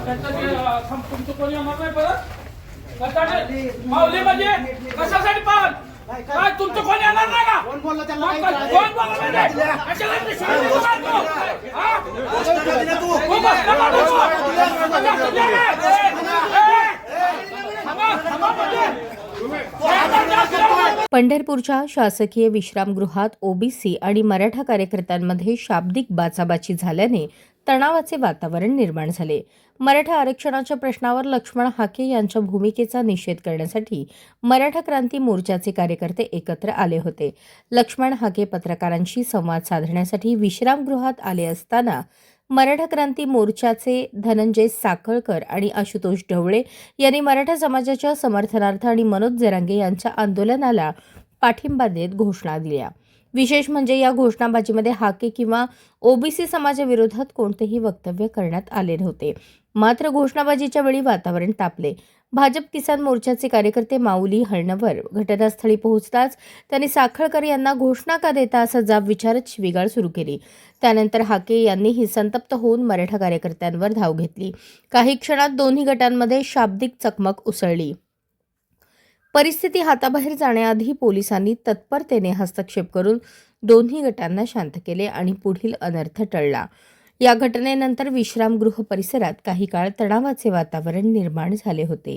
तुमचं कोणी येणार नाही परत माऊली म्हणजे कशासाठी पण काय तुमचं कोणी येणार नाही का कोण बोलला त्याला कळालं? कोण बोलला म्हणजे? कशाला ते शिवाजी हा? तू बसला का तू? तुझ्या ए, ए, थांबा, थांबा म्हणजे. पंढरपूरच्या शासकीय विश्रामगृहात ओबीसी आणि मराठा कार्यकर्त्यांमध्ये शाब्दिक बाचाबाची झाल्याने तणावाचे वातावरण निर्माण झाले. मराठा आरक्षणाच्या प्रश्नावर लक्ष्मण हाके यांच्या भूमिकेचा निषेध करण्यासाठी मराठा क्रांती मोर्चाचे कार्यकर्ते एकत्र आले होते. लक्ष्मण हाके पत्रकारांशी संवाद साधण्यासाठी विश्रामगृहात आले असताना मराठा क्रांती मोर्चाचे धनंजय साखळकर आणि आशुतोष ढवळे यांनी मराठा समाजाच्या समर्थनार्थ आणि मनोज जरांगे यांच्या आंदोलनाला पाठिंबा देत घोषणा दिल्या. विशेष म्हणजे या घोषणाबाजीमध्ये हाके किंवा ओबीसी समाजाविरोधात कोणतेही वक्तव्य करण्यात आले नव्हते. मात्र घोषणाबाजीच्या वेळी वातावरण तापले. भाजप किसान मोर्चाचे कार्यकर्ते माऊली हळणवर घटनास्थळी पोहोचताच त्यांनी साखळकर यांना घोषणा का देता असा जाब विचारत शिवीगाळ सुरू केली. त्यानंतर हाके यांनीही संतप्त होऊन मराठा कार्यकर्त्यांवर धाव घेतली. काही क्षणात दोन्ही गटांमध्ये शाब्दिक चकमक उसळली. परिस्थिती हाताबाहेर जाण्याआधी पोलिसांनी तत्परतेने हस्तक्षेप करून दोन्ही गटांना शांत केले आणि पुढील अनर्थ टळला. या घटनेनंतर विश्रामगृह परिसरात काही काळ तणावाचे वातावरण निर्माण झाले होते.